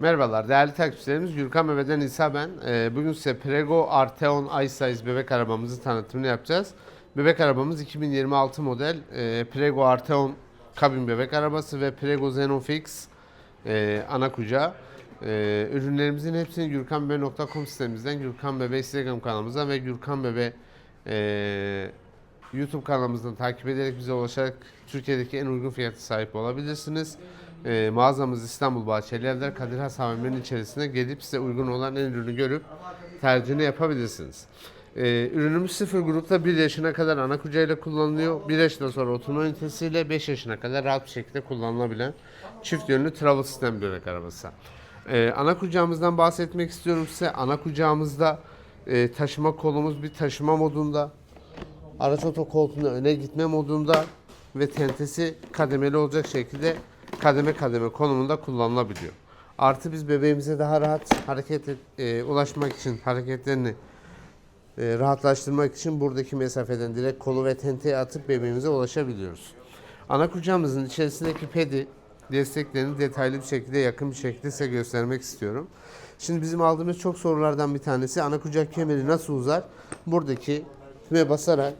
Merhabalar değerli takipçilerimiz Gürkan Bebe'den İsa ben. Ee, bugün size Prego Arteon Ice Size bebek arabamızın tanıtımını yapacağız. Bebek arabamız 2026 model e, Prego Arteon kabin bebek arabası ve Prego Xenofix e, ana kucağı. E, ürünlerimizin hepsini gürkanbebe.com sitemizden, Gürkan Bebe Instagram kanalımızdan ve Gürkan Bebe e, YouTube kanalımızdan takip ederek bize ulaşarak Türkiye'deki en uygun fiyata sahip olabilirsiniz. Ee, mağazamız İstanbul Bahçeli Evler Kadir Has AVM'nin içerisine gelip size uygun olan en ürünü görüp tercihini yapabilirsiniz. Ee, ürünümüz sıfır grupta 1 yaşına kadar ana kucağıyla kullanılıyor. 1 yaşından sonra oturma ünitesiyle 5 yaşına kadar rahat bir şekilde kullanılabilen çift yönlü travel sistem bebek arabası. Ee, ana kucağımızdan bahsetmek istiyorum size. Ana kucağımızda e, taşıma kolumuz bir taşıma modunda. Araç otokoltuğunda öne gitme modunda ve tentesi kademeli olacak şekilde kademe kademe konumunda kullanılabiliyor. Artı biz bebeğimize daha rahat hareket e, ulaşmak için hareketlerini e, rahatlaştırmak için buradaki mesafeden direkt kolu ve tenteyi atıp bebeğimize ulaşabiliyoruz. Ana kucağımızın içerisindeki pedi desteklerini detaylı bir şekilde yakın bir şekilde size göstermek istiyorum. Şimdi bizim aldığımız çok sorulardan bir tanesi ana kucak kemeri nasıl uzar? Buradaki tüme basarak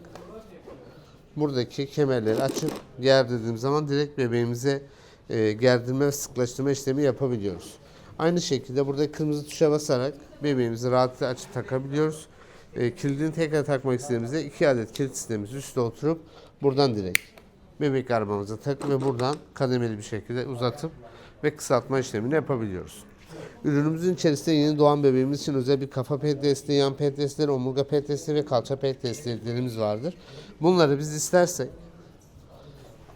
buradaki kemerleri açıp gerdirdiğim zaman direkt bebeğimize e, gerdirme ve sıklaştırma işlemi yapabiliyoruz. Aynı şekilde burada kırmızı tuşa basarak bebeğimizi rahatlıkla açıp takabiliyoruz. E, kilidini tekrar takmak istediğimizde iki adet kilit sistemimiz üstte oturup buradan direkt bebek arabamıza tak ve buradan kademeli bir şekilde uzatıp ve kısaltma işlemini yapabiliyoruz. Ürünümüzün içerisinde yeni doğan bebeğimiz için özel bir kafa pet desteği, yan pet desteği, omurga pet desteği ve kalça pet desteklerimiz vardır. Bunları biz istersek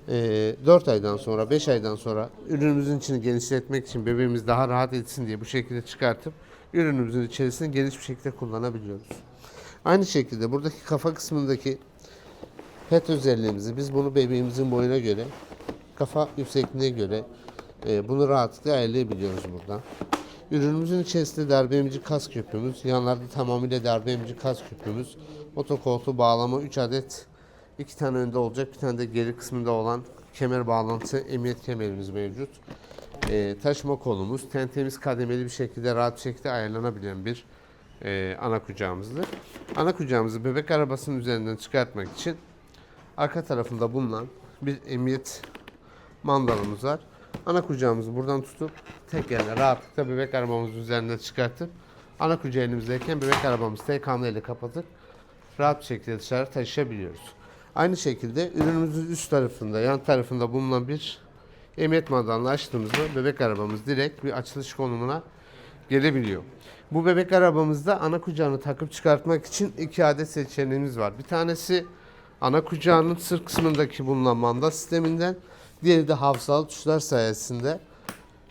4 aydan sonra, 5 aydan sonra ürünümüzün içini genişletmek için bebeğimiz daha rahat etsin diye bu şekilde çıkartıp ürünümüzün içerisini geniş bir şekilde kullanabiliyoruz. Aynı şekilde buradaki kafa kısmındaki pet özelliğimizi biz bunu bebeğimizin boyuna göre, kafa yüksekliğine göre e, bunu rahatlıkla ayarlayabiliyoruz buradan. Ürünümüzün içerisinde darbe emici kas küpümüz, yanlarda tamamıyla darbe emici kas küpümüz, otokoltuğu bağlama 3 adet, 2 tane önde olacak, bir tane de geri kısmında olan kemer bağlantı emniyet kemerimiz mevcut. E, taşıma kolumuz, tentemiz kademeli bir şekilde rahat bir şekilde ayarlanabilen bir e, ana kucağımızdır. Ana kucağımızı bebek arabasının üzerinden çıkartmak için arka tarafında bulunan bir emniyet mandalımız var. Ana kucağımızı buradan tutup tek elle rahatlıkla bebek arabamızın üzerinden çıkartıp ana kucağı elimizdeyken bebek arabamızı tek hamleyle kapatıp rahat bir şekilde dışarı taşıyabiliyoruz. Aynı şekilde ürünümüzün üst tarafında, yan tarafında bulunan bir emniyet mandalını açtığımızda bebek arabamız direkt bir açılış konumuna gelebiliyor. Bu bebek arabamızda ana kucağını takıp çıkartmak için iki adet seçeneğimiz var. Bir tanesi ana kucağının sırt kısmındaki bulunan manda sisteminden, diğeri de hafızalı tuşlar sayesinde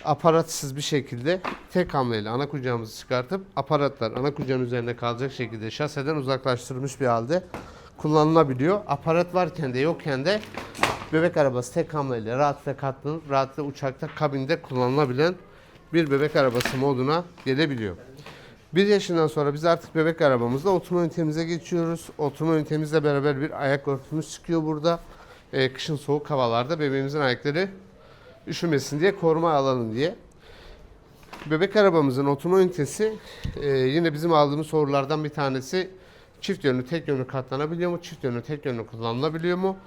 aparatsız bir şekilde tek hamleyle ana kucağımızı çıkartıp aparatlar ana kucağın üzerinde kalacak şekilde şaseden uzaklaştırılmış bir halde kullanılabiliyor. Aparat varken de yokken de bebek arabası tek hamleyle rahatlıkla katlanıp rahatlıkla uçakta kabinde kullanılabilen bir bebek arabası moduna gelebiliyor. Bir yaşından sonra biz artık bebek arabamızda oturma ünitemize geçiyoruz. Oturma ünitemizle beraber bir ayak örtümüz çıkıyor burada. Ee, kışın soğuk havalarda bebeğimizin ayakları üşümesin diye koruma alanı diye. Bebek arabamızın oturma ünitesi e, yine bizim aldığımız sorulardan bir tanesi çift yönlü tek yönlü katlanabiliyor mu? Çift yönlü tek yönlü kullanılabiliyor mu?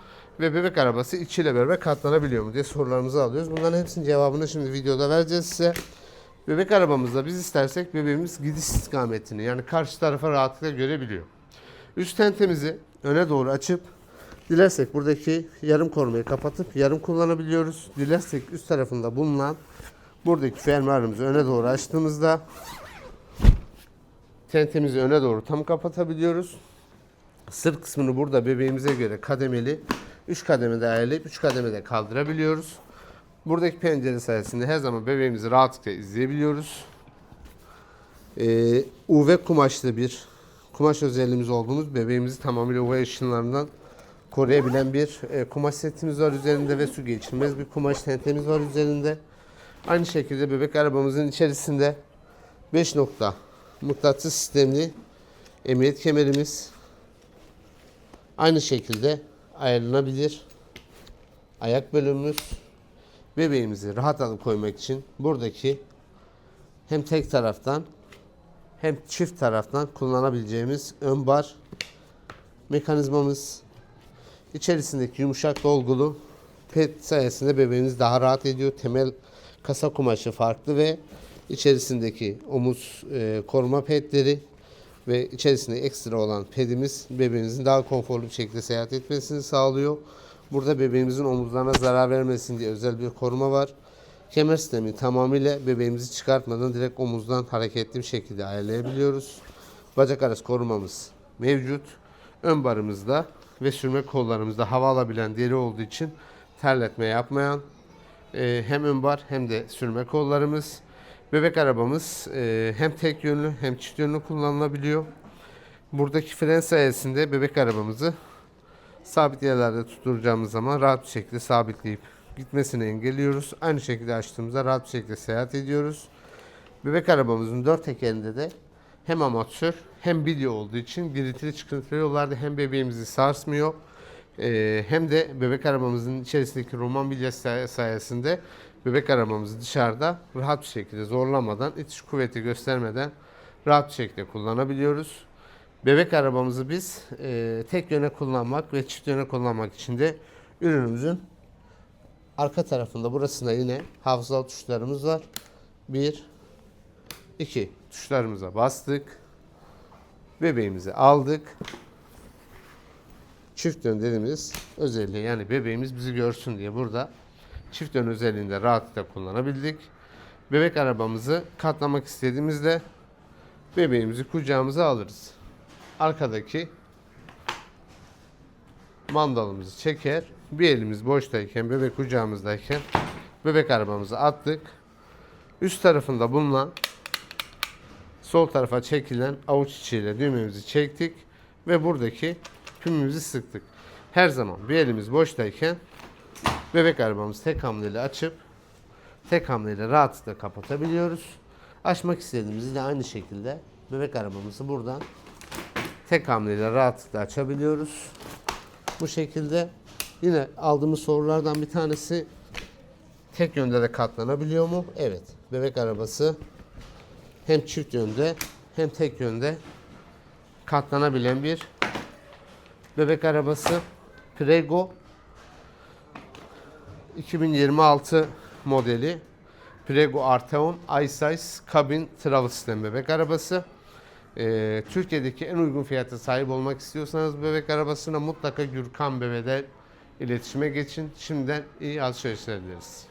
Ve bebek arabası içiyle beraber katlanabiliyor mu diye sorularımızı alıyoruz. Bunların hepsinin cevabını şimdi videoda vereceğiz size. Bebek arabamızda biz istersek bebeğimiz gidiş istikametini yani karşı tarafa rahatlıkla görebiliyor. Üst tentemizi öne doğru açıp dilersek buradaki yarım korumayı kapatıp yarım kullanabiliyoruz. Dilersek üst tarafında bulunan buradaki fermuarımızı öne doğru açtığımızda tentemizi öne doğru tam kapatabiliyoruz. Sırt kısmını burada bebeğimize göre kademeli 3 kademede ayarlayıp 3 kademede kaldırabiliyoruz. Buradaki pencere sayesinde her zaman bebeğimizi rahatlıkla izleyebiliyoruz. Ee, UV kumaşlı bir kumaş özelliğimiz olduğumuz bebeğimizi tamamıyla UV ışınlarından koruyabilen bir e, kumaş setimiz var üzerinde ve su geçirmez bir kumaş tentemiz var üzerinde. Aynı şekilde bebek arabamızın içerisinde 5 nokta mıknatıs sistemli emniyet kemerimiz aynı şekilde ayarlanabilir ayak bölümümüz bebeğimizi rahat alıp koymak için buradaki hem tek taraftan hem çift taraftan kullanabileceğimiz ön bar mekanizmamız. İçerisindeki yumuşak dolgulu pet sayesinde bebeğimiz daha rahat ediyor. Temel kasa kumaşı farklı ve içerisindeki omuz e, koruma petleri ve içerisinde ekstra olan pedimiz bebeğimizin daha konforlu bir şekilde seyahat etmesini sağlıyor. Burada bebeğimizin omuzlarına zarar vermesin diye özel bir koruma var. Kemer sistemi tamamıyla bebeğimizi çıkartmadan direkt omuzdan hareketli bir şekilde ayarlayabiliyoruz. Bacak arası korumamız mevcut. Ön barımızda ve sürme kollarımızda hava alabilen deri olduğu için terletme yapmayan e, hem ön bar hem de sürme kollarımız. Bebek arabamız e, hem tek yönlü hem çift yönlü kullanılabiliyor. Buradaki fren sayesinde bebek arabamızı sabit yerlerde tutturacağımız zaman rahat bir şekilde sabitleyip gitmesini engelliyoruz. Aynı şekilde açtığımızda rahat bir şekilde seyahat ediyoruz. Bebek arabamızın dört tekerinde de hem amatör hem bilye olduğu için girintili çıkıntılı yollarda hem bebeğimizi sarsmıyor ee, hem de bebek arabamızın içerisindeki roman bilye say- sayesinde bebek arabamızı dışarıda rahat bir şekilde zorlamadan, itiş kuvveti göstermeden rahat bir şekilde kullanabiliyoruz. Bebek arabamızı biz e, tek yöne kullanmak ve çift yöne kullanmak için de ürünümüzün arka tarafında burasında yine hafızalı tuşlarımız var. 1 2 tuşlarımıza bastık. Bebeğimizi aldık. Çift yön dediğimiz özelliği yani bebeğimiz bizi görsün diye burada çift yön özelliğinde rahatlıkla kullanabildik. Bebek arabamızı katlamak istediğimizde bebeğimizi kucağımıza alırız. Arkadaki mandalımızı çeker. Bir elimiz boştayken, bebek kucağımızdayken bebek arabamızı attık. Üst tarafında bulunan sol tarafa çekilen avuç içiyle düğmemizi çektik ve buradaki pimimizi sıktık. Her zaman bir elimiz boştayken bebek arabamızı tek hamleyle açıp tek hamleyle rahatlıkla kapatabiliyoruz. Açmak istediğimizde de aynı şekilde bebek arabamızı buradan tek hamleyle rahatlıkla açabiliyoruz. Bu şekilde yine aldığımız sorulardan bir tanesi tek yönde de katlanabiliyor mu? Evet. Bebek arabası hem çift yönde hem tek yönde katlanabilen bir bebek arabası. Prego 2026 modeli Prego Arteon iSize Cabin Travel System bebek arabası. Ee, Türkiye'deki en uygun fiyata sahip olmak istiyorsanız bebek arabasına mutlaka Gürkan Bebe'de iletişime geçin. Şimdiden iyi alışverişler dileriz.